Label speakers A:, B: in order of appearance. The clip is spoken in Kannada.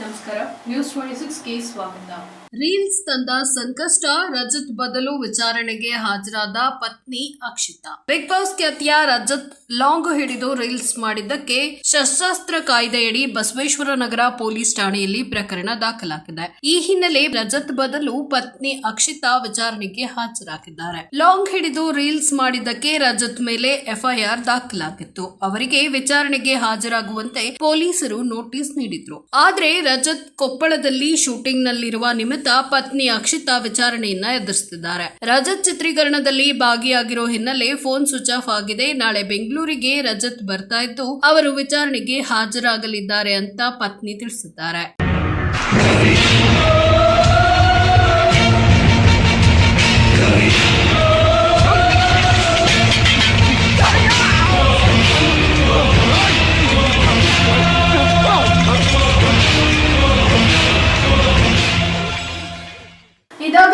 A: ನಮಸ್ಕಾರ. ನ್ಯೂಸ್ ಟ್ವೆಂಟಿ ಸಿಕ್ಸ್ಗೆ ಸ್ವಾಗತ.
B: ರೀಲ್ಸ್ ತಂದ ಸಂಕಷ್ಟ, ರಜತ್ ಬದಲು ವಿಚಾರಣೆಗೆ ಹಾಜರಾದ ಪತ್ನಿ ಅಕ್ಷಿತಾ. ಬಿಗ್ ಬಾಸ್ ಖ್ಯಾತಿಯ ರಜತ್ ಲಾಂಗ್ ಹಿಡಿದು ರೀಲ್ಸ್ ಮಾಡಿದ್ದಕ್ಕೆ ಶಸ್ತ್ರಾಸ್ತ್ರ ಕಾಯ್ದೆಯಡಿ ಬಸವೇಶ್ವರ ನಗರ ಪೊಲೀಸ್ ಠಾಣೆಯಲ್ಲಿ ಪ್ರಕರಣ ದಾಖಲಾಗಿದೆ. ಈ ಹಿನ್ನೆಲೆ ರಜತ್ ಬದಲು ಪತ್ನಿ ಅಕ್ಷಿತಾ ವಿಚಾರಣೆಗೆ ಹಾಜರಾಗಿದ್ದಾರೆ. ಲಾಂಗ್ ಹಿಡಿದು ರೀಲ್ಸ್ ಮಾಡಿದ್ದಕ್ಕೆ ರಜತ್ ಮೇಲೆ ಎಫ್ಐಆರ್ ದಾಖಲಾಗಿತ್ತು. ಅವರಿಗೆ ವಿಚಾರಣೆಗೆ ಹಾಜರಾಗುವಂತೆ ಪೊಲೀಸರು ನೋಟಿಸ್ ನೀಡಿದ್ರು. ಆದ್ರೆ ರಜತ್ ಕೊಪ್ಪಳದಲ್ಲಿ ಶೂಟಿಂಗ್ ನಲ್ಲಿರುವ ನಿಮಿತ್ತ ಪತ್ನಿ ಅಕ್ಷಿತಾ ವಿಚಾರಣೆಯನ್ನ ಎದುರಿಸುತ್ತಿದ್ದಾರೆ. ರಜತ್ ಚಿತ್ರೀಕರಣದಲ್ಲಿ ಭಾಗಿಯಾಗಿರೋ ಹಿನ್ನೆಲೆ ಫೋನ್ ಸ್ವಿಚ್ ಆಫ್ ಆಗಿದೆ. ನಾಳೆ ಬೆಂಗಳೂರಿಗೆ ರಜತ್ ಬರ್ತಾ ಇದ್ದು, ಅವರು ವಿಚಾರಣೆಗೆ ಹಾಜರಾಗಲಿದ್ದಾರೆ ಅಂತ ಪತ್ನಿ ತಿಳಿಸಿದ್ದಾರೆ.